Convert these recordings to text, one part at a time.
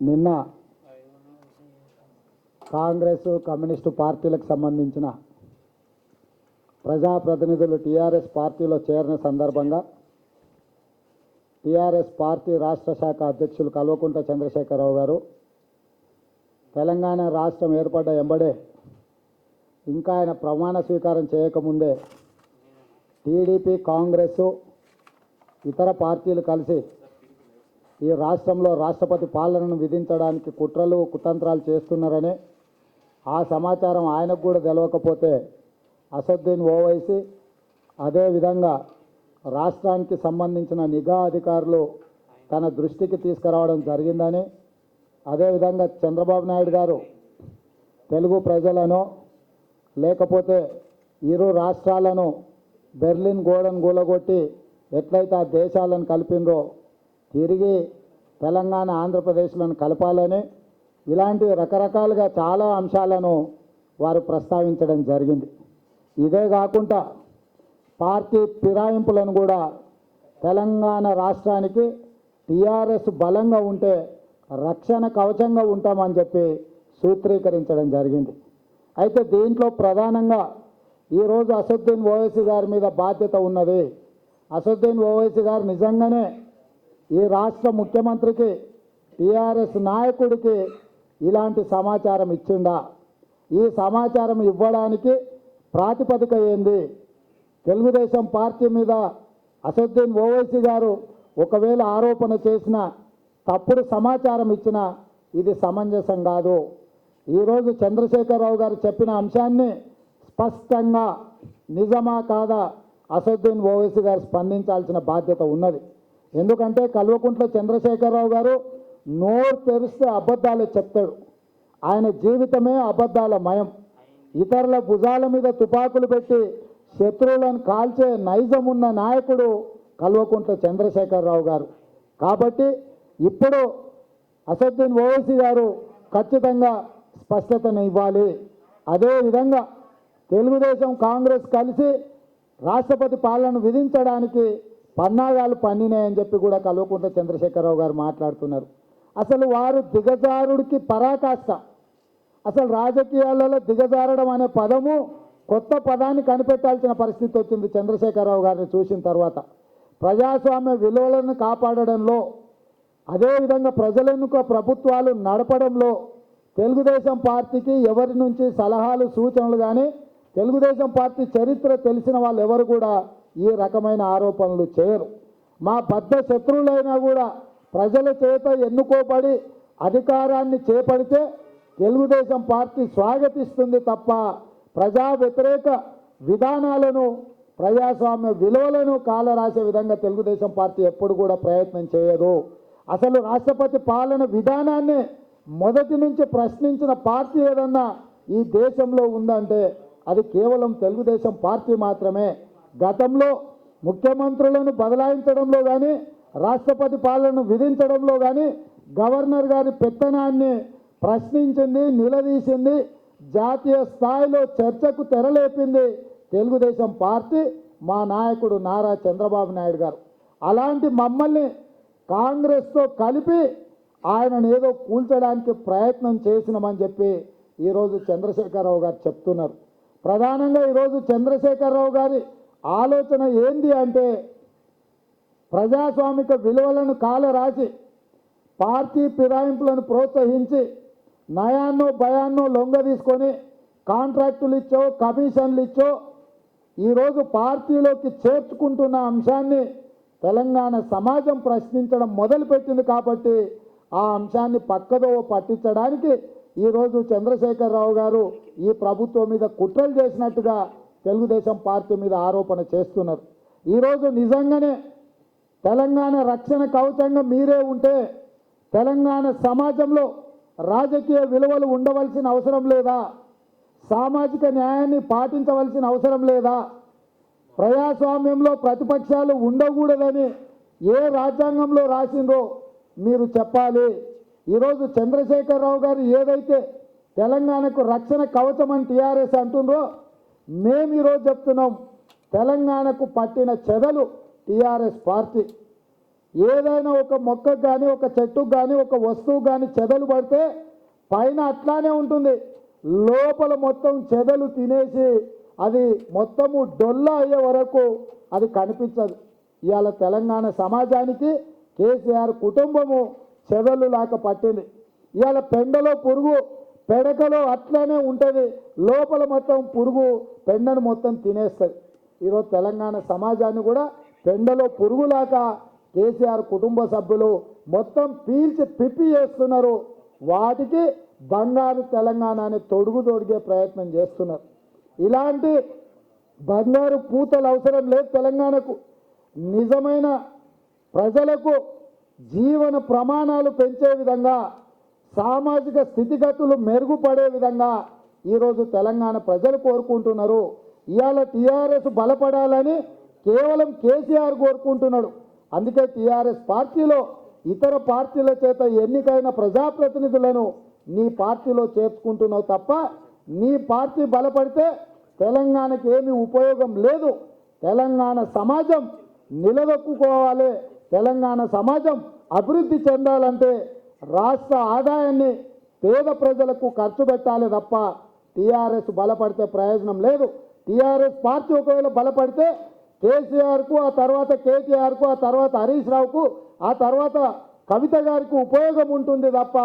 నిన్న కాంగ్రెస్ కమ్యూనిస్టు పార్టీలకు సంబంధించిన ప్రజాప్రతినిధులు టీఆర్ఎస్ పార్టీలో చేరిన సందర్భంగా టీఆర్ఎస్ పార్టీ రాష్ట్ర శాఖ అధ్యక్షులు కల్వకుంట్ల చంద్రశేఖరరావు గారు తెలంగాణ రాష్ట్రం ఏర్పడ్డ ఎంబడే ఇంకా ఆయన ప్రమాణ స్వీకారం చేయకముందే టీడీపీ కాంగ్రెస్ ఇతర పార్టీలు కలిసి ఈ రాష్ట్రంలో రాష్ట్రపతి పాలనను విధించడానికి కుట్రలు కుతంత్రాలు చేస్తున్నారని ఆ సమాచారం ఆయనకు కూడా తెలవకపోతే అసద్దీన్ ఓవైసీ అదేవిధంగా రాష్ట్రానికి సంబంధించిన నిఘా అధికారులు తన దృష్టికి తీసుకురావడం జరిగిందని అదేవిధంగా చంద్రబాబు నాయుడు గారు తెలుగు ప్రజలను లేకపోతే ఇరు రాష్ట్రాలను బెర్లిన్ గోడను గూలగొట్టి ఎట్లయితే ఆ దేశాలను కలిపిందో తిరిగి తెలంగాణ ఆంధ్రప్రదేశ్లను కలపాలని ఇలాంటి రకరకాలుగా చాలా అంశాలను వారు ప్రస్తావించడం జరిగింది. ఇదే కాకుండా పార్టీ ఫిరాయింపులను కూడా తెలంగాణ రాష్ట్రానికి టీఆర్ఎస్ బలంగా ఉంటే రక్షణ కవచంగా ఉంటామని చెప్పి సూత్రీకరించడం జరిగింది. అయితే దీంట్లో ప్రధానంగా ఈరోజు అసదుద్దీన్ ఓవైసీ గారి మీద బాధ్యత ఉన్నది. అసదుద్దీన్ ఓవైసీ గారు నిజంగానే ఈ రాష్ట్ర ముఖ్యమంత్రికి టీఆర్ఎస్ నాయకుడికి ఇలాంటి సమాచారం ఇచ్చిండా? ఈ సమాచారం ఇవ్వడానికి ప్రాతిపదిక ఏంది? తెలుగుదేశం పార్టీ మీద అసదుద్దీన్ ఓవైసీ గారు ఒకవేళ ఆరోపణ చేసిన తప్పుడు సమాచారం ఇచ్చిన ఇది సమంజసం కాదు. ఈరోజు చంద్రశేఖరరావు గారు చెప్పిన అంశాన్ని స్పష్టంగా నిజమా కాదా అసదుద్దీన్ ఓవైసీ గారు స్పందించాల్సిన బాధ్యత ఉన్నది. ఎందుకంటే కల్వకుంట్ల చంద్రశేఖరరావు గారు నోరు తెరిస్తే అబద్ధాలే చెప్తాడు. ఆయన జీవితమే అబద్ధాల మయం ఇతరుల భుజాల మీద తుపాకులు పెట్టి శత్రువులను కాల్చే నైజం ఉన్న నాయకుడు కల్వకుంట్ల చంద్రశేఖరరావు గారు. కాబట్టి ఇప్పుడు అసద్దీన్ ఓవైసీ గారు ఖచ్చితంగా స్పష్టతను ఇవ్వాలి. అదేవిధంగా తెలుగుదేశం కాంగ్రెస్ కలిసి రాష్ట్రపతి పాలన విధించడానికి పన్నాగాలు పన్నినాయని చెప్పి కూడా కల్వకుంట్ల చంద్రశేఖరరావు గారు మాట్లాడుతున్నారు. అసలు వారు దిగజారుడికి పరాకాష్ట. అసలు రాజకీయాలలో దిగజారడం అనే పదము కొత్త పదాన్ని కనిపెట్టాల్సిన పరిస్థితి వచ్చింది చంద్రశేఖరరావు గారిని చూసిన తర్వాత. ప్రజాస్వామ్య విలువలను కాపాడడంలో అదేవిధంగా ప్రజలెన్నుక ప్రభుత్వాలు నడపడంలో తెలుగుదేశం పార్టీకి ఎవరి నుంచి సలహాలు సూచనలు కానీ తెలుగుదేశం పార్టీ చరిత్ర తెలిసిన వాళ్ళు ఎవరు కూడా ఈ రకమైన ఆరోపణలు చేయరు. మా పెద్ద శత్రువులైనా కూడా ప్రజల చేత ఎన్నుకోబడి అధికారాన్ని చేపడితే తెలుగుదేశం పార్టీ స్వాగతిస్తుంది తప్ప ప్రజా వ్యతిరేక విధానాలను ప్రజాస్వామ్య విలువలను కాలరాసే విధంగా తెలుగుదేశం పార్టీ ఎప్పుడు కూడా ప్రయత్నం చేయదు. అసలు రాష్ట్రపతి పాలన విధానాన్ని మొదటి నుంచి ప్రశ్నించిన పార్టీ ఏదన్నా ఈ దేశంలో ఉందంటే అది కేవలం తెలుగుదేశం పార్టీ మాత్రమే. గతంలో ముఖ్యమంత్రులను బదలాయించడంలో కానీ రాష్ట్రపతి పాలనను విధించడంలో కానీ గవర్నర్ గారి పెత్తనాన్ని ప్రశ్నించింది నిలదీసింది జాతీయ స్థాయిలో చర్చకు తెరలేపింది తెలుగుదేశం పార్టీ మా నాయకుడు నారా చంద్రబాబు నాయుడు గారు. అలాంటి మమ్మల్ని కాంగ్రెస్తో కలిపి ఆయనను ఏదో కూల్చడానికి ప్రయత్నం చేసినామని చెప్పి ఈరోజు చంద్రశేఖరరావు గారు చెప్తున్నారు. ప్రధానంగా ఈరోజు చంద్రశేఖరరావు గారి ఆలోచన ఏంది అంటే ప్రజాస్వామిక విలువలను కాలరాసి పార్టీ ఫిరాయింపులను ప్రోత్సహించి నయాన్నో భయాన్నో లొంగ తీసుకొని కాంట్రాక్టులు ఇచ్చో కమిషన్లు ఇచ్చో ఈరోజు పార్టీలోకి చేర్చుకుంటున్న అంశాన్ని తెలంగాణ సమాజం ప్రశ్నించడం మొదలుపెట్టింది కాబట్టి ఆ అంశాన్ని పక్కదో పట్టించడానికి ఈరోజు చంద్రశేఖరరావు గారు ఈ ప్రభుత్వం మీద కుట్రలు చేసినట్టుగా తెలుగుదేశం పార్టీ మీద ఆరోపణ చేస్తున్నారు. ఈరోజు నిజంగానే తెలంగాణ రక్షణ కవచంగా మీరే ఉంటే తెలంగాణ సమాజంలో రాజకీయ విలువలు ఉండవలసిన అవసరం లేదా? సామాజిక న్యాయాన్ని పాటించవలసిన అవసరం లేదా? ప్రజాస్వామ్యంలో ప్రతిపక్షాలు ఉండకూడదని ఏ రాజ్యాంగంలో రాసిందో మీరు చెప్పాలి. ఈరోజు చంద్రశేఖరరావు గారు ఏదైతే తెలంగాణకు రక్షణ కవచం అని టీఆర్ఎస్ అంటుండ్రో మేము ఈరోజు చెప్తున్నాం తెలంగాణకు పట్టిన చెదలు టీఆర్ఎస్ పార్టీ. ఏదైనా ఒక మొక్కకు కానీ ఒక చెట్టుకు కానీ ఒక వస్తువు కానీ చెదలు పడితే పైన అట్లానే ఉంటుంది. లోపల మొత్తం చెదలు తినేసి అది మొత్తము డొల్ల అయ్యే వరకు అది కనిపించదు. ఇవాళ తెలంగాణ సమాజానికి కేసీఆర్ కుటుంబము చెదలు లాక పట్టింది. ఇవాళ పెండలో పురుగు పెడకలో అట్లనే ఉంటుంది. లోపల మొత్తం పురుగు పెండను మొత్తం తినేస్తుంది. ఈరోజు తెలంగాణ సమాజాన్ని కూడా పెండలో పురుగులాక కేసీఆర్ కుటుంబ సభ్యులు మొత్తం పీల్చి పిప్పి చేస్తున్నారు. వాటికి బంగారు తెలంగాణ అని తొడుగు తొడిగే ప్రయత్నం చేస్తున్నారు. ఇలాంటి బంగారు పూతలు అవసరం లేదు తెలంగాణకు. నిజమైన ప్రజలకు జీవన ప్రమాణాలు పెంచే విధంగా సామాజిక స్థితిగతులు మెరుగుపడే విధంగా ఈరోజు తెలంగాణ ప్రజలు కోరుకుంటున్నారు. ఇవాళ టీఆర్ఎస్ బలపడాలని కేవలం కేసీఆర్ కోరుకుంటున్నాడు. అందుకే టీఆర్ఎస్ పార్టీలో ఇతర పార్టీల చేత ఎన్నికైన ప్రజాప్రతినిధులను నీ పార్టీలో చేర్చుకుంటున్నావు తప్ప నీ పార్టీ బలపడితే తెలంగాణకి ఏమీ ఉపయోగం లేదు. తెలంగాణ సమాజం నిలదొక్కుకోవాలి. తెలంగాణ సమాజం అభివృద్ధి చెందాలంటే రాష్ట్ర ఆదాయాన్ని పేద ప్రజలకు ఖర్చు పెట్టాలి తప్ప టీఆర్ఎస్ బలపడితే ప్రయోజనం లేదు. టీఆర్ఎస్ పార్టీ ఒకవేళ బలపడితే కేసీఆర్కు ఆ తర్వాత కేటీఆర్కు ఆ తర్వాత హరీష్ రావుకు ఆ తర్వాత కవిత గారికి ఉపయోగం ఉంటుంది తప్ప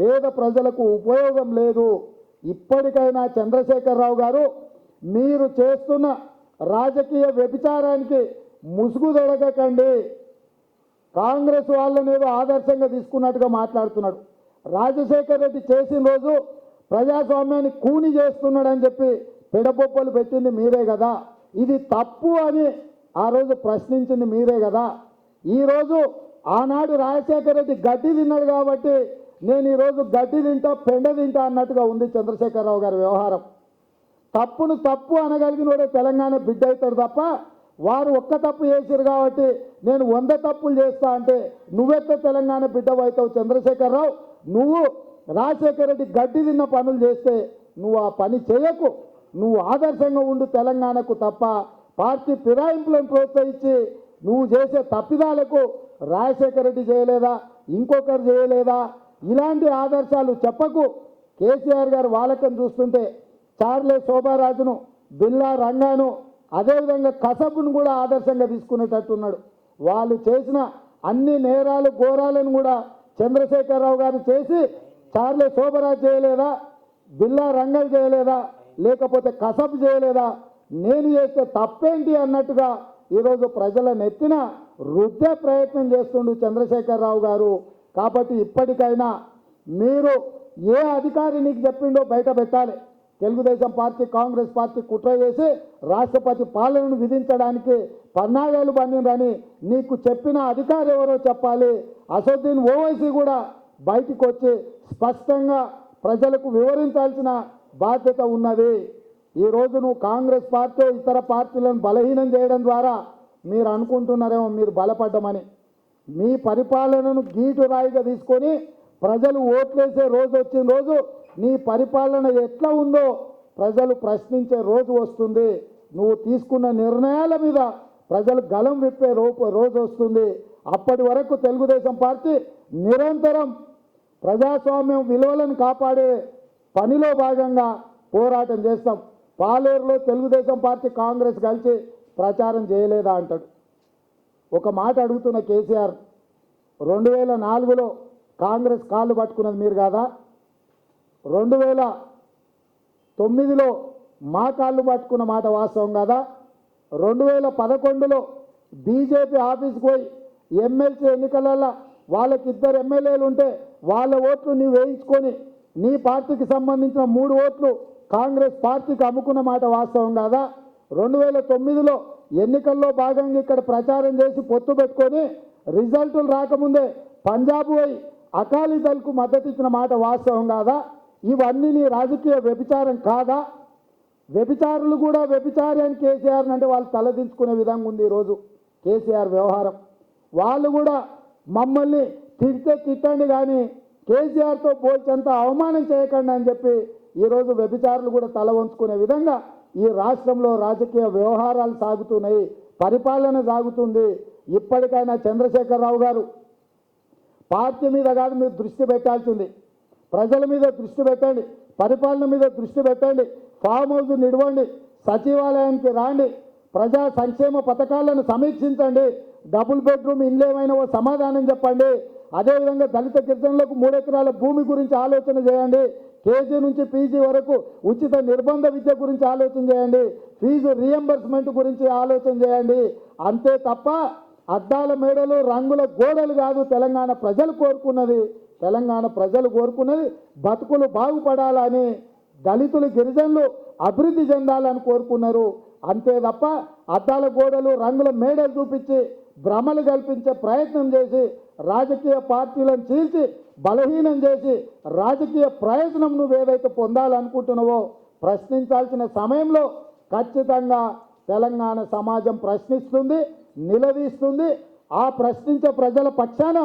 పేద ప్రజలకు ఉపయోగం లేదు. ఇప్పటికైనా చంద్రశేఖరరావు గారు మీరు చేస్తున్న రాజకీయ వ్యభిచారానికి ముసుగు తొడగకండి కాంగ్రెస్ వాళ్ళ మీద ఆదర్శంగా తీసుకున్నట్టుగా మాట్లాడుతున్నాడు. రాజశేఖర్ రెడ్డి చేసిన రోజు ప్రజాస్వామ్యాన్ని కూని చేస్తున్నాడని చెప్పి పిడబొప్పలు పెట్టింది మీరే కదా. ఇది తప్పు అని ఆ రోజు ప్రశ్నించింది మీరే కదా. ఈరోజు ఆనాడు రాజశేఖర రెడ్డి గడ్డి తిన్నాడు కాబట్టి నేను ఈరోజు గడ్డి తింటా పెండ తింటా అన్నట్టుగా ఉంది చంద్రశేఖరరావు గారి వ్యవహారం. తప్పును తప్పు అనగలిగినోడే తెలంగాణ బిడ్డ అవుతాడు తప్ప వారు ఒక్క తప్పు చేశారు కాబట్టి నేను వంద తప్పులు చేస్తా అంటే నువ్వెక్క తెలంగాణ బిడ్డవైతావు చంద్రశేఖరరావు? నువ్వు రాజశేఖర రెడ్డి గడ్డి తిన్న పనులు చేస్తే నువ్వు ఆ పని చేయకు. నువ్వు ఆదర్శంగా ఉండు తెలంగాణకు తప్ప. పార్టీ ఫిరాయింపులను ప్రోత్సహించి నువ్వు చేసే తప్పిదాలకు రాజశేఖర రెడ్డి చేయలేదా? ఇంకొకరు చేయలేదా? ఇలాంటి ఆదర్శాలు చెప్పకు. కేసీఆర్ గారు వాళ్ళకం చూస్తుంటే చార్లే శోభారాజును బిల్లా రంగాను అదేవిధంగా కసబును కూడా ఆదర్శంగా తీసుకునేటట్టున్నాడు. వాళ్ళు చేసిన అన్ని నేరాలు ఘోరాలను కూడా చంద్రశేఖరరావు గారు చేసి చార్లే శోభరాజ్ చేయలేదా బిల్లా రంగల్ చేయలేదా లేకపోతే కసబ్ చేయలేదా? నేను చేస్తే తప్పేంటి అన్నట్టుగా ఈరోజు ప్రజల నెత్తిన రుద్దే ప్రయత్నం చేస్తుండు చంద్రశేఖరరావు గారు. కాబట్టి ఇప్పటికైనా మీరు ఏ అధికారి నీకు చెప్పిండో బయట పెట్టాలి. తెలుగుదేశం పార్టీ కాంగ్రెస్ పార్టీ కుట్ర చేసి రాష్ట్రపతి పాలనను విధించడానికి పన్నాగాలు పండినని నీకు చెప్పిన అధికారి ఎవరో చెప్పాలి. అసదుద్దీన్ ఓవైసీ కూడా బయటికి వచ్చి స్పష్టంగా ప్రజలకు వివరించాల్సిన బాధ్యత ఉన్నది. ఈరోజు నువ్వు కాంగ్రెస్ పార్టీ ఇతర పార్టీలను బలహీనం చేయడం ద్వారా మీరు అనుకుంటున్నారేమో మీరు బలపడ్డమని. మీ పరిపాలనను గీటు రాయిగా తీసుకొని ప్రజలు ఓట్లేసే రోజు వచ్చిన రోజు నీ పరిపాలన ఎట్లా ఉందో ప్రజలు ప్రశ్నించే రోజు వస్తుంది. నువ్వు తీసుకున్న నిర్ణయాల మీద ప్రజలు గలం విప్పే రో- రోజు వస్తుంది. అప్పటి వరకు తెలుగుదేశం పార్టీ నిరంతరం ప్రజాస్వామ్యం విలువలను కాపాడే పనిలో భాగంగా పోరాటం చేస్తాం. పాలేరులో తెలుగుదేశం పార్టీ కాంగ్రెస్ కలిసి ప్రచారం చేయలేదా అంటాడు. ఒక మాట అడుగుతున్న కేసీఆర్ రెండు వేల నాలుగులో కాంగ్రెస్ కాళ్ళు పట్టుకున్నది మీరు కాదా? రెండు వేల తొమ్మిదిలో మా కాళ్ళు పట్టుకున్న మాట వాస్తవం కదా? రెండు వేల పదకొండులో బీజేపీ ఆఫీస్కి పోయి ఎమ్మెల్సీ ఎన్నికలలో వాళ్ళకి ఇద్దరు ఎమ్మెల్యేలు ఉంటే వాళ్ళ ఓట్లు నీవు వేయించుకొని నీ పార్టీకి సంబంధించిన మూడు ఓట్లు కాంగ్రెస్ పార్టీకి అమ్ముకున్న మాట వాస్తవం కాదా? రెండు వేల తొమ్మిదిలో ఎన్నికల్లో భాగంగా ఇక్కడ ప్రచారం చేసి పొత్తు పెట్టుకొని రిజల్టులు రాకముందే పంజాబ్ పోయి అకాలీదళ్కు మద్దతు ఇచ్చిన మాట వాస్తవం కాదా? ఇవన్నీ నీ రాజకీయ వ్యభిచారం కాదా? వ్యభిచారులు కూడా వ్యభిచారి అని కేసీఆర్ అంటే వాళ్ళు తలదించుకునే విధంగా ఉంది ఈరోజు కేసీఆర్ వ్యవహారం. వాళ్ళు కూడా మమ్మల్ని తిడితే తిట్టండి కానీ కేసీఆర్తో పోల్చేంత అవమానం చేయకండి అని చెప్పి ఈరోజు వ్యభిచారులు కూడా తల వంచుకునే విధంగా ఈ రాష్ట్రంలో రాజకీయ వ్యవహారాలు సాగుతున్నాయి పరిపాలన సాగుతుంది. ఇప్పటికైనా చంద్రశేఖరరావు గారు పార్టీ మీద కాదు మీరు దృష్టి పెట్టాల్సింది. ప్రజల మీద దృష్టి పెట్టండి పరిపాలన మీద దృష్టి పెట్టండి ఫామ్ హౌస్ నిడవండి సచివాలయానికి రాండి ప్రజా సంక్షేమ పథకాలను సమీక్షించండి డబుల్ బెడ్రూమ్ ఇల్లు ఏమైనా ఓ సమాధానం చెప్పండి అదేవిధంగా దళిత గిరిజనులకు మూడెకరాల భూమి గురించి ఆలోచన చేయండి కేజీ నుంచి పీజీ వరకు ఉచిత నిర్బంధ విద్య గురించి ఆలోచన చేయండి ఫీజు రియంబర్స్మెంట్ గురించి ఆలోచన చేయండి అంతే తప్ప అద్దాల మేడలు రంగుల గోడలు కాదు తెలంగాణ ప్రజలు కోరుకున్నది. తెలంగాణ ప్రజలు కోరుకున్నది బతుకులు బాగుపడాలని దళితులు గిరిజనులు అభివృద్ధి చెందాలని కోరుకున్నారు. అంతే తప్ప అద్దాల గోడలు రంగుల మేడలు చూపించి భ్రమలు కల్పించే ప్రయత్నం చేసి రాజకీయ పార్టీలను చీల్చి బలహీనం చేసి రాజకీయ ప్రయోజనం నువ్వు ఏదైతే పొందాలనుకుంటున్నావో ప్రశ్నించాల్సిన సమయంలో ఖచ్చితంగా తెలంగాణ సమాజం ప్రశ్నిస్తుంది. నిలదీస్తుంది. ఆ ప్రశ్నించే ప్రజల పక్షాన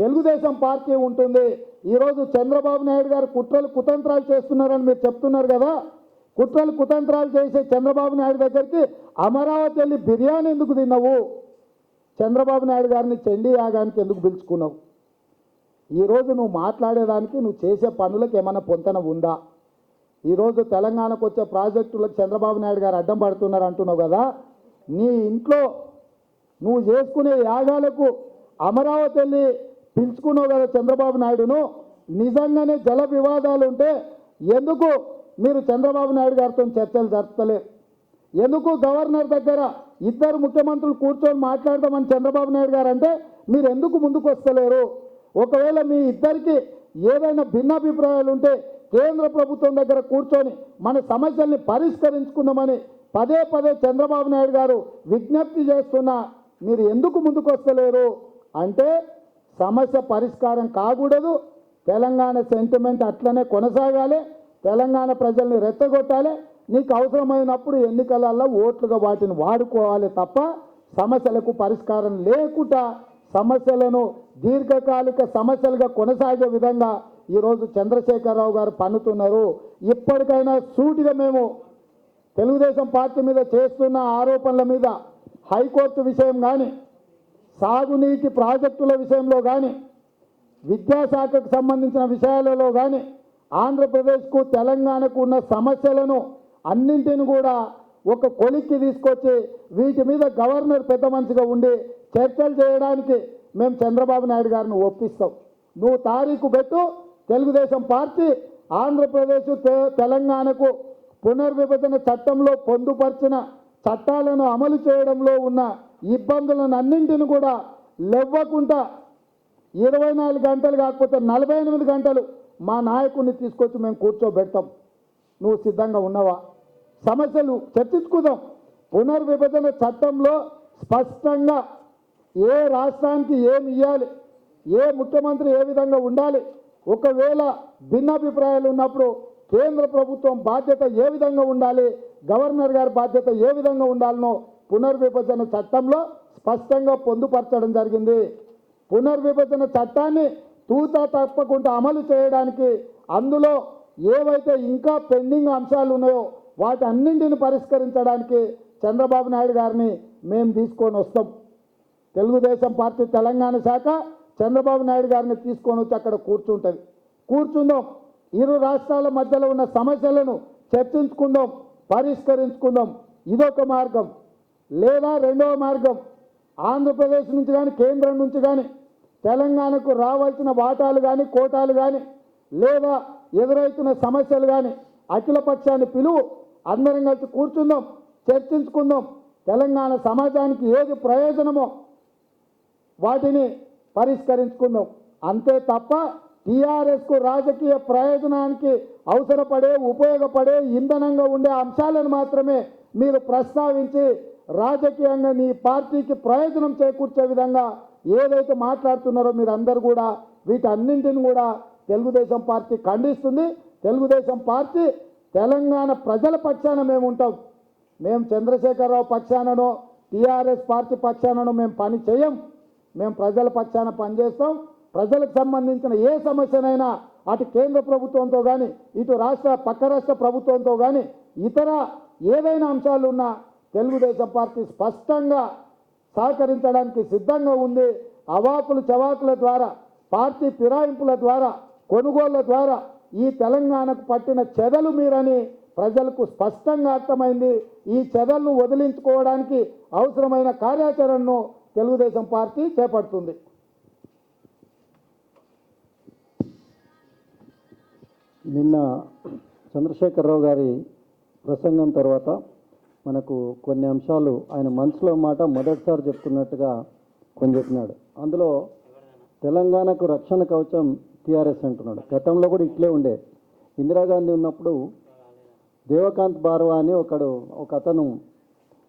తెలుగుదేశం పార్టీ ఉంటుంది. ఈరోజు చంద్రబాబు నాయుడు గారు కుట్రలు కుతంత్రాలు చేస్తున్నారని మీరు చెప్తున్నారు కదా. కుట్రలు కుతంత్రాలు చేసే చంద్రబాబు నాయుడు దగ్గరికి అమరావతి వెళ్ళి బిర్యానీ ఎందుకు తిన్నావు? చంద్రబాబు నాయుడు గారిని చెండి యాగానికి ఎందుకు పిలుచుకున్నావు? ఈరోజు నువ్వు మాట్లాడేదానికి నువ్వు చేసే పనులకు ఏమైనా పొంతన ఉందా? ఈరోజు తెలంగాణకు వచ్చే ప్రాజెక్టులకు చంద్రబాబు నాయుడు గారు అడ్డం పడుతున్నారు అంటున్నావు కదా. నీ ఇంట్లో నువ్వు చేసుకునే యాగాలకు అమరావతి వెళ్ళి పిలుచుకున్నావు కదా చంద్రబాబు నాయుడును. నిజంగానే జల వివాదాలు ఉంటే ఎందుకు మీరు చంద్రబాబు నాయుడు గారితో చర్చలు జరుపుతలేరు ఎందుకు గవర్నర్ దగ్గర ఇద్దరు ముఖ్యమంత్రులు కూర్చొని మాట్లాడదామని చంద్రబాబు నాయుడు గారు అంటే మీరు ఎందుకు ముందుకు వస్తలేరు? ఒకవేళ మీ ఇద్దరికి ఏదైనా భిన్నాభిప్రాయాలు ఉంటే కేంద్ర ప్రభుత్వం దగ్గర కూర్చొని మన సమస్యల్ని పరిష్కరించుకుందామని పదే పదే చంద్రబాబు నాయుడు గారు విజ్ఞప్తి చేస్తున్నా మీరు ఎందుకు ముందుకు వస్తలేరు? అంటే సమస్య పరిష్కారం కాకూడదు. తెలంగాణ సెంటిమెంట్ అట్లనే కొనసాగాలి. తెలంగాణ ప్రజల్ని రెచ్చగొట్టాలి. నీకు అవసరమైనప్పుడు ఎన్నికలలో ఓట్లుగా వాటిని వాడుకోవాలి తప్ప సమస్యలకు పరిష్కారం లేకుండా సమస్యలను దీర్ఘకాలిక సమస్యలుగా కొనసాగే విధంగా ఈరోజు చంద్రశేఖరరావు గారు పన్నుతున్నారు. ఇప్పటికైనా సూటిగా మేము తెలుగుదేశం పార్టీ మీద చేస్తున్న ఆరోపణల మీద హైకోర్టు విషయం కానీ సాగునీటి ప్రాజెక్టుల విషయంలో కానీ విద్యాశాఖకు సంబంధించిన విషయాలలో కానీ ఆంధ్రప్రదేశ్కు తెలంగాణకు ఉన్న సమస్యలను అన్నింటిని కూడా ఒక కొలిక్కి తీసుకొచ్చి వీటి మీద గవర్నర్ పెద్ద మనిషిగా ఉండి చర్చలు చేయడానికి మేము చంద్రబాబు నాయుడు గారిని ఒప్పిస్తాం. నువ్వు తారీఖు పెట్టు తెలుగుదేశం పార్టీ ఆంధ్రప్రదేశ్ తెలంగాణకు పునర్విభజన చట్టంలో పొందుపరిచిన చట్టాలను అమలు చేయడంలో ఉన్న ఇబ్బందులను అన్నింటిని కూడా లెవ్వకుండా ఇరవై నాలుగు గంటలు కాకపోతే నలభై ఎనిమిది గంటలు మా నాయకుడిని తీసుకొచ్చి మేము కూర్చోబెడతాం. నువ్వు సిద్ధంగా ఉన్నావా? సమస్యలు చర్చించుకుందాం. పునర్విభజన చట్టంలో స్పష్టంగా ఏ రాష్ట్రానికి ఏమి ఇవ్వాలి ఏ ముఖ్యమంత్రి ఏ విధంగా ఉండాలి? ఒకవేళ భిన్నాభిప్రాయాలు ఉన్నప్పుడు కేంద్ర ప్రభుత్వం బాధ్యత ఏ విధంగా ఉండాలి? గవర్నర్ గారి బాధ్యత ఏ విధంగా ఉండాలనో పునర్విభజన చట్టంలో స్పష్టంగా పొందుపరచడం జరిగింది. పునర్విభజన చట్టాన్ని తూతా తప్పకుండా అమలు చేయడానికి అందులో ఏవైతే ఇంకా పెండింగ్ అంశాలు ఉన్నాయో వాటి అన్నింటిని పరిష్కరించడానికి చంద్రబాబు నాయుడు గారిని మేము తీసుకొని వస్తాం. తెలుగుదేశం పార్టీ తెలంగాణ శాఖ చంద్రబాబు నాయుడు గారిని తీసుకొని వచ్చి అక్కడ కూర్చుంటుంది. కూర్చుందాం. ఇరు రాష్ట్రాల మధ్యలో ఉన్న సమస్యలను చర్చించుకుందాం. పరిష్కరించుకుందాం. ఇదొక మార్గం. లేదా రెండవ మార్గం. ఆంధ్రప్రదేశ్ నుంచి కానీ కేంద్రం నుంచి కానీ తెలంగాణకు రావాల్సిన వాటాలు కానీ కోటాలు కానీ లేదా ఎదురవుతున్న సమస్యలు కానీ అఖిల పక్షాన్ని పిలువు అందరం కలిసి కూర్చుందాం చర్చించుకుందాం. తెలంగాణ సమాజానికి ఏది ప్రయోజనమో వాటిని పరిష్కరించుకుందాం. అంతే తప్ప టీఆర్ఎస్కు రాజకీయ ప్రయోజనానికి అవసరపడే ఉపయోగపడే ఇంధనంగా ఉండే అంశాలను మాత్రమే మీరు ప్రస్తావించి రాజకీయంగా నీ పార్టీకి ప్రయోజనం చేకూర్చే విధంగా ఏదైతే మాట్లాడుతున్నారో మీరు అందరు కూడా వీటన్నింటిని కూడా తెలుగుదేశం పార్టీ ఖండిస్తుంది. తెలుగుదేశం పార్టీ తెలంగాణ ప్రజల పక్షాన మేము ఉంటాం. మేము చంద్రశేఖరరావు పక్షాననో టీఆర్ఎస్ పార్టీ పక్షాననో మేము పని చేయం. మేము ప్రజల పక్షాన పనిచేస్తాం. ప్రజలకు సంబంధించిన ఏ సమస్యనైనా అటు కేంద్ర ప్రభుత్వంతో కానీ ఇటు రాష్ట్ర పక్క రాష్ట్ర ప్రభుత్వంతో కానీ ఇతర ఏదైనా అంశాలు ఉన్నా తెలుగుదేశం పార్టీ స్పష్టంగా సహకరించడానికి సిద్ధంగా ఉంది. అవాకులు చవాకుల ద్వారా పార్టీ ఫిరాయింపుల ద్వారా కొనుగోళ్ళ ద్వారా ఈ తెలంగాణకు పట్టిన చెదలు మీరని ప్రజలకు స్పష్టంగా అర్థమైంది. ఈ చెదలను వదిలించుకోవడానికి అవసరమైన కార్యాచరణను తెలుగుదేశం పార్టీ చేపడుతుంది. నిన్న చంద్రశేఖరరావు గారి ప్రసంగం తర్వాత మనకు కొన్ని అంశాలు ఆయన మనసులో మాట మొదటిసారి చెప్తున్నట్టుగా కొన్ని చెప్పినాడు. అందులో తెలంగాణకు రక్షణ కవచం టీఆర్ఎస్ అంటున్నాడు. గతంలో కూడా ఇట్లే ఉండే. ఇందిరాగాంధీ ఉన్నప్పుడు దేవకాంత్ బార్వా అని ఒకడు ఒక అతను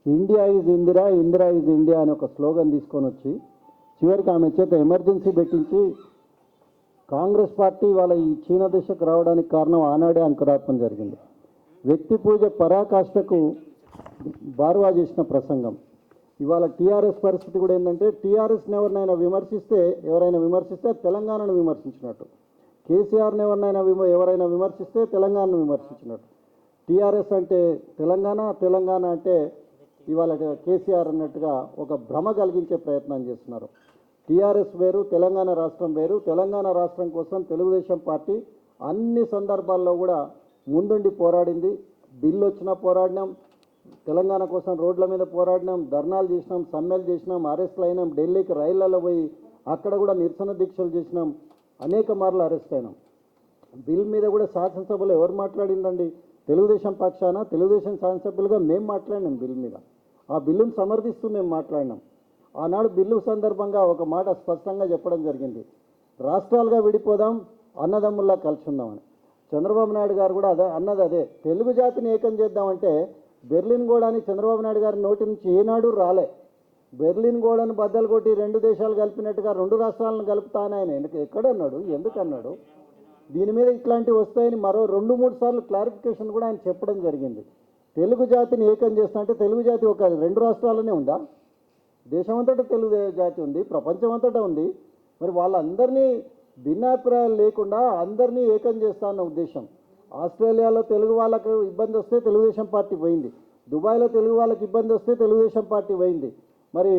India is Indira Indira is India అని ఒక స్లోగన్ తీసుకొని వచ్చి చివరికి ఆమె చేత ఎమర్జెన్సీ పెట్టించి కాంగ్రెస్ పార్టీ వాళ్ళ ఈ చీన దిశకు రావడానికి కారణం ఆనాడే అంకురార్పణ జరిగింది. వ్యక్తి పూజ పరాకాష్ఠకు బారువా చేసిన ప్రసంగం. ఇవాళ టీఆర్ఎస్ పరిస్థితి కూడా ఏంటంటే టీఆర్ఎస్ని ఎవరినైనా విమర్శిస్తే ఎవరైనా విమర్శిస్తే తెలంగాణను విమర్శించినట్టు. కేసీఆర్ని ఎవరినైనా విమ ఎవరైనా విమర్శిస్తే తెలంగాణను విమర్శించినట్టు. టీఆర్ఎస్ అంటే తెలంగాణ తెలంగాణ అంటే ఇవాళ కేసీఆర్ అన్నట్టుగా ఒక భ్రమ కలిగించే ప్రయత్నం చేస్తున్నారు. టీఆర్ఎస్ వేరు తెలంగాణ రాష్ట్రం వేరు. తెలంగాణ రాష్ట్రం కోసం తెలుగుదేశం పార్టీ అన్ని సందర్భాల్లో కూడా ముందుండి పోరాడింది. బిల్లు వచ్చినా పోరాడినాం. తెలంగాణ కోసం రోడ్ల మీద పోరాడినాం. ధర్నాలు చేసినాం సమ్మెలు చేసినాం అరెస్ట్లు అయినాం. ఢిల్లీకి రైళ్ళలో పోయి అక్కడ కూడా నిరసన దీక్షలు చేసినాం. అనేక మార్లు అరెస్ట్ అయినాం. బిల్ మీద కూడా శాసనసభలో ఎవరు మాట్లాడిందండి? తెలుగుదేశం పక్షాన తెలుగుదేశం శాసనసభ్యులుగా మేము మాట్లాడినాం బిల్ మీద. ఆ బిల్లును సమర్థిస్తూ మేము మాట్లాడినాం. ఆనాడు బిల్లు సందర్భంగా ఒక మాట స్పష్టంగా చెప్పడం జరిగింది. రాష్ట్రాలుగా విడిపోదాం అన్నదమ్ముల్లా కలిసి ఉందామని చంద్రబాబు నాయుడు గారు కూడా అదే అన్నది అదే. తెలుగు జాతిని ఏకం చేద్దామంటే బెర్లిన్ గోడని చంద్రబాబు నాయుడు గారి నోటి నుంచి ఏనాడు రాలే. బెర్లిన్ గోడను బద్దలు కొట్టి రెండు దేశాలు కలిపినట్టుగా రెండు రాష్ట్రాలను కలుపుతానని ఆయన. ఎందుకు? ఎక్కడన్నాడు? ఎందుకు అన్నాడు దీని మీద ఇట్లాంటివి వస్తాయని మరో రెండు మూడు సార్లు క్లారిఫికేషన్ కూడా ఆయన చెప్పడం జరిగింది. తెలుగు జాతిని ఏకం చేస్తా అంటే తెలుగు జాతి ఒక రెండు రాష్ట్రాలనే ఉందా? దేశమంతటా తెలుగు జాతి ఉంది ప్రపంచం అంతటా ఉంది. మరి వాళ్ళందరినీ భిన్నాభిప్రాయాలు లేకుండా అందరినీ ఏకం చేస్తా అన్న ఉద్దేశం. ఆస్ట్రేలియాలో తెలుగు వాళ్ళకు ఇబ్బంది వస్తే తెలుగుదేశం పార్టీ పోయింది. దుబాయ్లో తెలుగు వాళ్ళకి ఇబ్బంది వస్తే తెలుగుదేశం పార్టీ పోయింది. మరి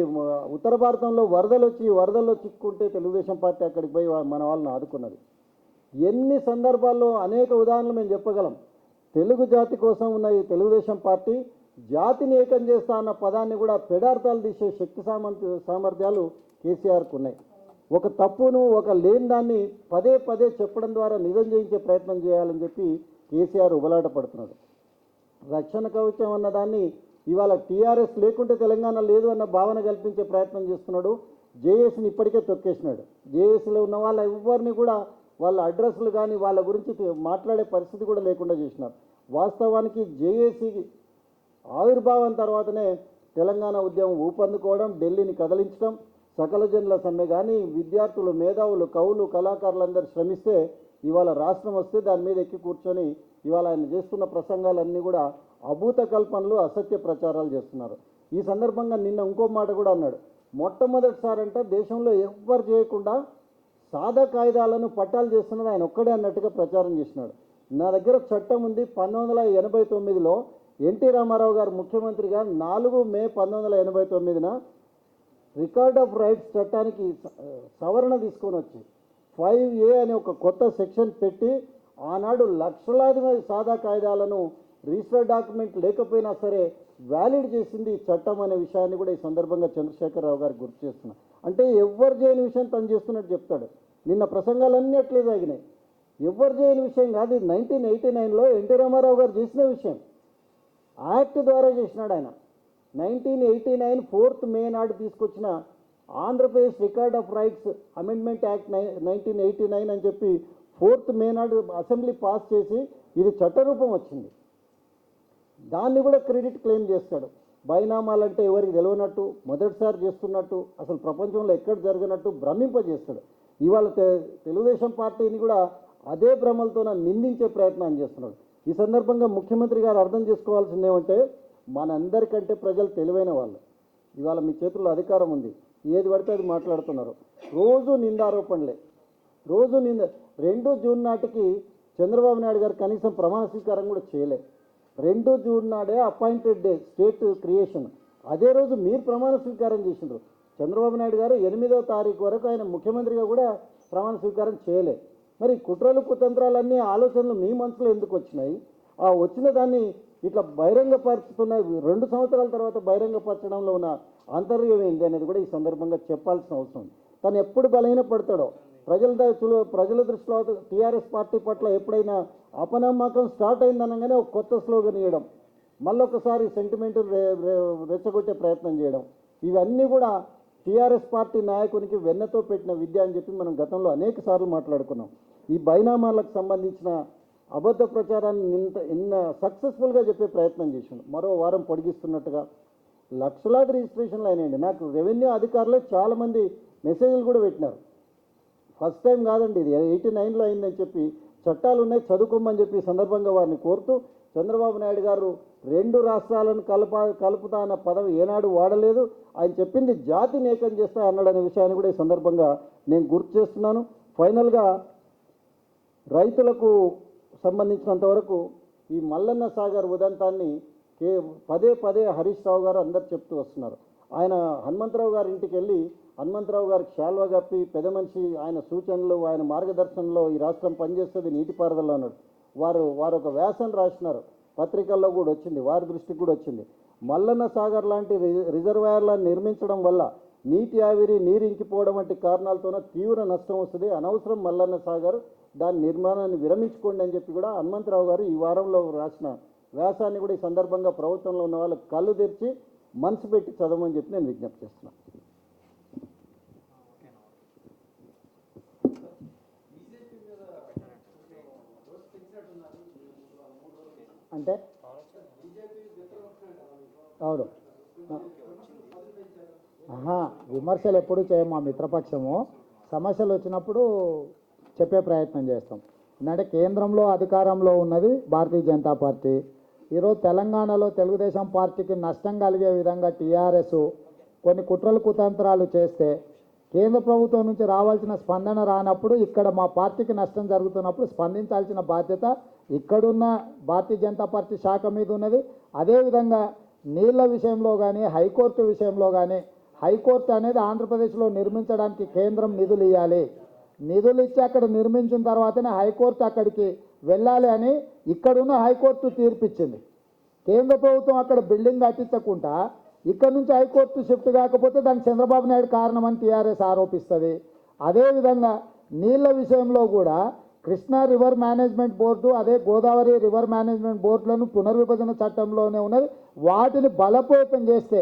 ఉత్తర భారతంలో వరదలు వచ్చి వరదల్లో చిక్కుంటే తెలుగుదేశం పార్టీ అక్కడికి పోయి మన వాళ్ళని ఆదుకున్నది. ఎన్ని సందర్భాల్లో అనేక ఉదాహరణలు మేము చెప్పగలం. తెలుగు జాతి కోసం ఉన్న ఈ తెలుగుదేశం పార్టీ జాతిని ఏకం చేస్తా అన్న పదాన్ని కూడా పెడార్థాలు తీసే శక్తి సామర్థ్య సామర్థ్యాలు కేసీఆర్కు ఉన్నాయి. ఒక తప్పును ఒక లేని దాన్ని పదే పదే చెప్పడం ద్వారా నిజం చేయించే ప్రయత్నం చేయాలని చెప్పి కేసీఆర్ ఉబలాట పడుతున్నాడు. రక్షణ కవచం అన్న దాన్ని ఇవాళ టీఆర్ఎస్ లేకుంటే తెలంగాణ లేదు అన్న భావన కల్పించే ప్రయత్నం చేస్తున్నాడు. జేఏసీని ఇప్పటికే తొక్కేసినాడు. జేఏసీలో ఉన్న వాళ్ళ ఎవరిని కూడా వాళ్ళ అడ్రస్లు కానీ వాళ్ళ గురించి మాట్లాడే పరిస్థితి కూడా లేకుండా చేసినారు. వాస్తవానికి జేఏసీ ఆవిర్భావం తర్వాతనే తెలంగాణ ఉద్యమం ఊపందుకోవడం ఢిల్లీని కదిలించడం సకల జనుల సమ్మె కానీ విద్యార్థులు మేధావులు కవులు కళాకారులందరూ శ్రమిస్తే ఇవాళ రాష్ట్రం వస్తే దాని మీద ఎక్కి కూర్చొని ఇవాళ ఆయన చేస్తున్న ప్రసంగాలన్నీ కూడా అభూత కల్పనలు అసత్య ప్రచారాలు చేస్తున్నారు. ఈ సందర్భంగా నిన్న ఇంకో మాట కూడా అన్నాడు. మొట్టమొదటిసారంట దేశంలో ఎవ్వరు చేయకుండా సాదా కాయిదాలను పట్టాలు చేస్తున్నది ఆయన ఒక్కడే అన్నట్టుగా ప్రచారం చేసినాడు నా దగ్గర చట్టం ఉంది పంతొమ్మిది వందల ఎనభై తొమ్మిదిలో ఎన్టీ రామారావు గారు ముఖ్యమంత్రిగా నాలుగు మే పంతొమ్మిది వందల ఎనభై తొమ్మిదిన రికార్డ్ ఆఫ్ రైట్స్ చట్టానికి సవరణ తీసుకొని వచ్చి ఫైవ్ ఏ అనే ఒక కొత్త సెక్షన్ పెట్టి ఆనాడు లక్షలాది మంది సాదా కాయిదాలను రిజిస్టర్ డాక్యుమెంట్ లేకపోయినా సరే వ్యాలిడ్ చేసింది ఈ చట్టం అనే విషయాన్ని కూడా ఈ సందర్భంగా చంద్రశేఖరరావు గారు గుర్తు చేస్తున్నా. అంటే ఎవరు చేయని విషయం తను చేస్తున్నట్టు చెప్తాడు. నిన్న ప్రసంగాలన్నీ అట్లే తాగినాయి ఎవరు చేయని విషయం కాదు. ఇది నైన్టీన్ ఎయిటీ నైన్లో ఎన్టీ రామారావు గారు చేసిన విషయం. యాక్ట్ ద్వారా చేసినాడు ఆయన. Nineteen eighty nine fourth May నాడు తీసుకొచ్చిన Andhra Pradesh record of rights amendment act nineteen eighty nine అని చెప్పి ఫోర్త్ మే నాడు అసెంబ్లీ పాస్ చేసి ఇది చట్టరూపం వచ్చింది. దాన్ని కూడా క్రెడిట్ క్లెయిమ్ చేస్తాడు. బైనామాలు అంటే ఎవరికి తెలియనట్టు మొదటిసారి చేస్తున్నట్టు అసలు ప్రపంచంలో ఎక్కడ జరిగినట్టు భ్రమింపజేస్తాడు. ఇవాళ తెలుగుదేశం పార్టీని కూడా అదే భ్రమలతో నిందించే ప్రయత్నం చేస్తున్నాడు. ఈ సందర్భంగా ముఖ్యమంత్రి గారు అర్థం చేసుకోవాల్సింది ఏమంటే మనందరికంటే ప్రజలు తెలివైన వాళ్ళు. ఇవాళ మీ చేతుల్లో అధికారం ఉంది. ఏది పడితే అది మాట్లాడుతున్నారు. రోజు నిందారోపణలే. రోజు నింద రెండు జూన్ నాటికి చంద్రబాబు నాయుడు గారు కనీసం ప్రమాణ స్వీకారం కూడా చేయలే. రెండు జూన్ నాడే అపాయింటెడ్ డే స్టేట్ క్రియేషన్. అదే రోజు మీరు ప్రమాణ స్వీకారం చేసిండ్రు. చంద్రబాబు నాయుడు గారు ఎనిమిదో తారీఖు వరకు ఆయన ముఖ్యమంత్రిగా కూడా ప్రమాణ స్వీకారం చేయలే. మరి కుట్రలు కుతంత్రాలన్నీ ఆలోచనలు మీ మనసులో ఎందుకు వచ్చినాయి? ఆ వచ్చిన దాన్ని ఇట్లా బహిరంగపరుచుతున్న రెండు సంవత్సరాల తర్వాత బహిరంగపరచడంలో ఉన్న ఆంతర్యం ఏంటి అనేది కూడా ఈ సందర్భంగా చెప్పాల్సిన అవసరం తను ఎప్పుడు బలహీనపడతాడో ప్రజల దృష్టిలో ప్రజల దృష్టిలో టీఆర్ఎస్ పార్టీ పట్ల ఎప్పుడైనా అపనమ్మకం స్టార్ట్ అయిందనగానే ఒక కొత్త స్లోగన్ ఇవ్వడం మళ్ళొకసారి సెంటిమెంట్ రెచ్చగొట్టే ప్రయత్నం చేయడం ఇవన్నీ కూడా టీఆర్ఎస్ పార్టీ నాయకునికి వెన్నతో పెట్టిన విద్య అని చెప్పి మనం గతంలో అనేక సార్లు మాట్లాడుకున్నాం. ఈ బైనామాలకు సంబంధించిన అబద్ధ ప్రచారాన్ని ఇంత ఇన్న సక్సెస్ఫుల్గా చెప్పే ప్రయత్నం చేసిండు. మరో వారం పొడిగిస్తున్నట్టుగా లక్షలాది రిజిస్ట్రేషన్లు అయినాయండి. నాకు రెవెన్యూ అధికారులే చాలామంది మెసేజ్లు కూడా పెట్టినారు. ఫస్ట్ టైం కాదండి ఇది. ఎయిటీ నైన్లో అయిందని చెప్పి చట్టాలు ఉన్నాయి చదువుకోమని చెప్పి సందర్భంగా వారిని కోరుతూ చంద్రబాబు నాయుడు గారు రెండు రాష్ట్రాలను కలప కలుపుతా అన్న పదవి ఏనాడు వాడలేదు. ఆయన చెప్పింది జాతిని ఏకం చేస్తా అన్నాడనే విషయాన్ని కూడా ఈ సందర్భంగా నేను గుర్తు చేస్తున్నాను. ఫైనల్గా రైతులకు సంబంధించినంత వరకు ఈ మల్లన్న సాగర్ ఉదంతాన్ని కే పదే పదే హరీష్ రావు గారు అందరు చెప్తూ వస్తున్నారు. ఆయన హనుమంతరావు గారి ఇంటికి వెళ్ళి హనుమంతరావు గారికి శాల్వ కప్పి పెద్ద మనిషి ఆయన సూచనలు ఆయన మార్గదర్శనంలో ఈ రాష్ట్రం పనిచేస్తుంది నీటిపారుదల అన్నాడు. వారు వారు ఒక వ్యాసం రాసినారు. పత్రికల్లో కూడా వచ్చింది వారి దృష్టికి కూడా వచ్చింది. మల్లన్న సాగర్ లాంటి రి- రిజర్వాయర్లను నిర్మించడం వల్ల నీటి ఆవిరి నీరు ఇంకిపోవడం వంటి కారణాలతోన తీవ్ర నష్టం వస్తుంది. అనవసరం మల్లన్న సాగర్ దాని నిర్మాణాన్ని విరమించుకోండి అని చెప్పి కూడా హనుమంతరావు గారు ఈ వారంలో రాసిన వ్యాసాన్ని కూడా ఈ సందర్భంగా ప్రభుత్వంలో ఉన్న వాళ్ళు కళ్ళు తెరిచి మనసు పెట్టి చదవమని చెప్పి నేను విజ్ఞప్తి చేస్తున్నాను. అంటే? అవును. విమర్శలు ఎప్పుడు చేయం మా మిత్రపక్షము. సమస్యలు వచ్చినప్పుడు చెప్పే ప్రయత్నం చేస్తాం. ఎందుకంటే కేంద్రంలో అధికారంలో ఉన్నది భారతీయ జనతా పార్టీ. ఈరోజు తెలంగాణలో తెలుగుదేశం పార్టీకి నష్టం కలిగే విధంగా టీఆర్ఎస్ కొన్ని కుట్రలు కుతంత్రాలు చేస్తే కేంద్ర ప్రభుత్వం నుంచి రావాల్సిన స్పందన రానప్పుడు ఇక్కడ మా పార్టీకి నష్టం జరుగుతున్నప్పుడు స్పందించాల్సిన బాధ్యత ఇక్కడున్న భారతీయ జనతా పార్టీ శాఖ మీద ఉన్నది. అదేవిధంగా నీళ్ళ విషయంలో కానీ హైకోర్టు విషయంలో కానీ హైకోర్టు అనేది ఆంధ్రప్రదేశ్లో నిర్మించడానికి కేంద్రం నిధులు ఇవ్వాలి నిధులు ఇచ్చి అక్కడ నిర్మించిన తర్వాతనే హైకోర్టు అక్కడికి వెళ్ళాలి అని ఇక్కడున్న హైకోర్టు తీర్పిచ్చింది. కేంద్ర ప్రభుత్వం అక్కడ బిల్డింగ్ కట్టించకుండా ఇక్కడ నుంచి హైకోర్టు షిఫ్ట్ కాకపోతే దానికి చంద్రబాబు నాయుడు కారణమని టీఆర్ఎస్ ఆరోపిస్తుంది. అదేవిధంగా నీళ్ళ విషయంలో కూడా కృష్ణా రివర్ మేనేజ్మెంట్ బోర్డు అదే గోదావరి రివర్ మేనేజ్మెంట్ బోర్డులను పునర్విభజన చట్టంలోనే ఉన్నది. వాటిని బలపేతం చేస్తే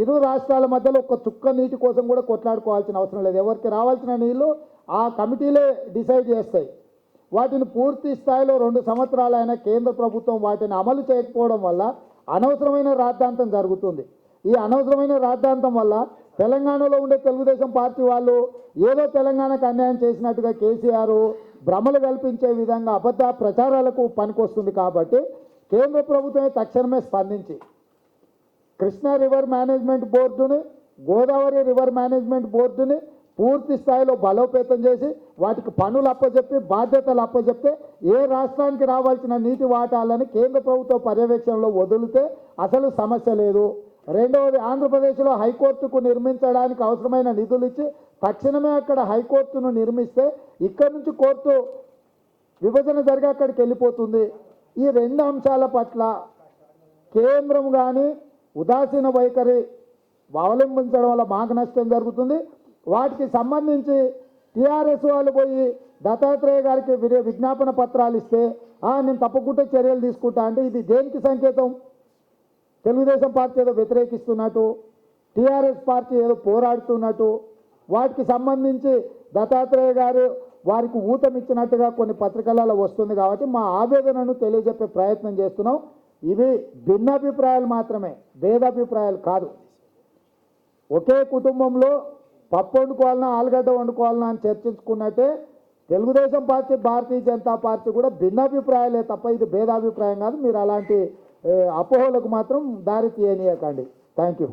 ఇరు రాష్ట్రాల మధ్యలో ఒక చుక్క నీటి కోసం కూడా కొట్లాడుకోవాల్సిన అవసరం లేదు. ఎవరికి రావాల్సిన నీళ్ళు ఆ కమిటీలే డిసైడ్ చేస్తాయి. వాటిని పూర్తి స్థాయిలో రెండు సంవత్సరాలైన కేంద్ర ప్రభుత్వం వాటిని అమలు చేయకపోవడం వల్ల అనవసరమైన రాద్ధాంతం జరుగుతుంది. ఈ అనవసరమైన రాద్ధాంతం వల్ల తెలంగాణలో ఉండే తెలుగుదేశం పార్టీ వాళ్ళు ఏదో తెలంగాణకు అన్యాయం చేసినట్టుగా కేసీఆర్ భ్రమలు కల్పించే విధంగా అబద్ధ ప్రచారాలకు పనికొస్తుంది కాబట్టి కేంద్ర ప్రభుత్వమే తక్షణమే స్పందించి కృష్ణా రివర్ మేనేజ్మెంట్ బోర్డుని గోదావరి రివర్ మేనేజ్మెంట్ బోర్డుని పూర్తి స్థాయిలో బలోపేతం చేసి వాటికి పనులు అప్పచెప్పి బాధ్యతలు అప్పచెప్తే ఏ రాష్ట్రానికి రావాల్సిన నీటి వాటాలని కేంద్ర ప్రభుత్వ పర్యవేక్షణలో వదిలితే అసలు సమస్య లేదు. రెండవది ఆంధ్రప్రదేశ్లో హైకోర్టుకు నిర్మించడానికి అవసరమైన నిధులు ఇచ్చి తక్షణమే అక్కడ హైకోర్టును నిర్మిస్తే ఇక్కడి నుంచి కోర్టు విభజన జరిగి అక్కడికి వెళ్ళిపోతుంది. ఈ రెండు అంశాల పట్ల కేంద్రం కానీ ఉదాసీన వైఖరి అవలంబించడం వల్ల మాకు నష్టం జరుగుతుంది. వాటికి సంబంధించి టీఆర్ఎస్ వాళ్ళు పోయి దత్తాత్రేయ గారికి విజ్ఞాపన పత్రాలు ఇస్తే నేను తప్పకుండా చర్యలు తీసుకుంటా అంటే ఇది దేనికి సంకేతం? తెలుగుదేశం పార్టీ ఏదో వ్యతిరేకిస్తున్నట్టు టీఆర్ఎస్ పార్టీ ఏదో పోరాడుతున్నట్టు వాటికి సంబంధించి దత్తాత్రేయ గారు వారికి ఊతమిచ్చినట్టుగా కొన్ని పత్రికలలో వస్తుంది కాబట్టి మా ఆవేదనను తెలియజెప్పే ప్రయత్నం చేస్తున్నాం. ఇవి భిన్నాభిప్రాయాలు మాత్రమే భేదాభిప్రాయాలు కాదు. ఒకే కుటుంబంలో పప్పు వండుకోవాలన్నా ఆలుగడ్డ వండుకోవాలన్నా అని చర్చించుకున్నట్టే తెలుగుదేశం పార్టీ భారతీయ జనతా పార్టీ కూడా భిన్నాభిప్రాయాలే తప్ప ఇది భేదాభిప్రాయం కాదు. మీరు అలాంటి అపోహలకు మాత్రం దారి తీయనీయకండి. Thank you